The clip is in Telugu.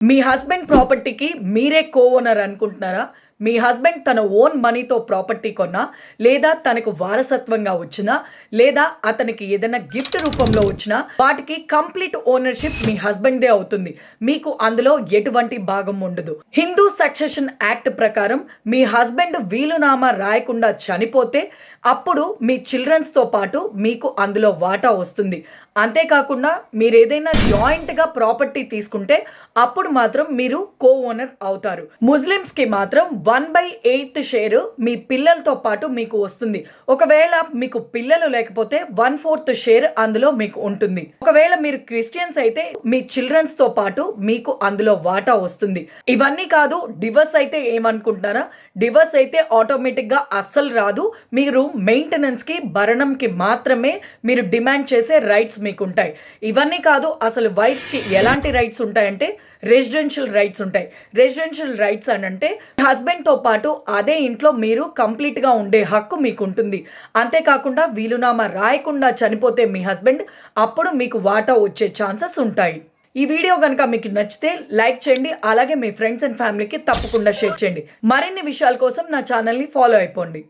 మీ హస్బెండ్ ప్రాపర్టీకి మీరే కో ఓనర్ అనుకుంటున్నారా? మీ హస్బెండ్ తన ఓన్ మనీతో ప్రాపర్టీ కొన్నా లేదా తనకు వారసత్వంగా వచ్చినా లేదా అతనికి ఏదైనా గిఫ్ట్ రూపంలో వచ్చినా వాటికి కంప్లీట్ ఓనర్షిప్ మీ హస్బెండ్దే అవుతుంది. మీకు అందులో ఎటువంటి భాగం ఉండదు. హిందూ సక్సెషన్ యాక్ట్ ప్రకారం మీ హస్బెండ్ వీలునామా రాయకుండా చనిపోతే అప్పుడు మీ చిల్డ్రన్స్తో పాటు మీకు అందులో వాటా వస్తుంది. అంతేకాకుండా మీరు ఏదైనా జాయింట్గా ప్రాపర్టీ తీసుకుంటే అప్పుడు మాత్రం మీరు కో ఓనర్ అవుతారు. ముస్లిమ్స్కి మాత్రం వన్ బై ఎయిత్ షేర్ మీ పిల్లలతో పాటు మీకు వస్తుంది. ఒకవేళ మీకు పిల్లలు లేకపోతే వన్ ఫోర్త్ షేర్ అందులో మీకు ఉంటుంది. ఒకవేళ మీరు క్రిస్టియన్స్ అయితే మీ చిల్డ్రన్స్తో పాటు మీకు అందులో వాటా వస్తుంది. ఇవన్నీ కాదు డివర్స్ అయితే ఏమనుకుంటున్నారా? డివర్స్ అయితే ఆటోమేటిక్గా అస్సలు రాదు. మీరు మెయింటెనెన్స్కి భరణంకి మాత్రమే మీరు డిమాండ్ చేసే రైట్స్ మీకు ఉంటాయి ఇవన్నీ కాదు అసలు వైఫ్స్కి ఎలాంటి రైట్స్ ఉంటాయంటే రెసిడెన్షియల్ రైట్స్ ఉంటాయి. రెసిడెన్షియల్ రైట్స్ అని అంటే హస్బెండ్ తో పాటు అదే ఇంట్లో మీరు కంప్లీట్గా ఉండే హక్కు మీకు ఉంటుంది అంతేకాకుండా వీలునామా రాయకుండా చనిపోతే మీ హస్బెండ్ అప్పుడు మీకు వాటా వచ్చే ఛాన్సెస్ ఉంటాయి. ఈ వీడియో కనుక మీకు నచ్చితే లైక్ చేయండి అలాగే మీ ఫ్రెండ్స్ అండ్ ఫ్యామిలీకి తప్పకుండా షేర్ చేయండి. మరిన్ని విషయాల కోసం నా ఛానల్ని ఫాలో అయిపోండి.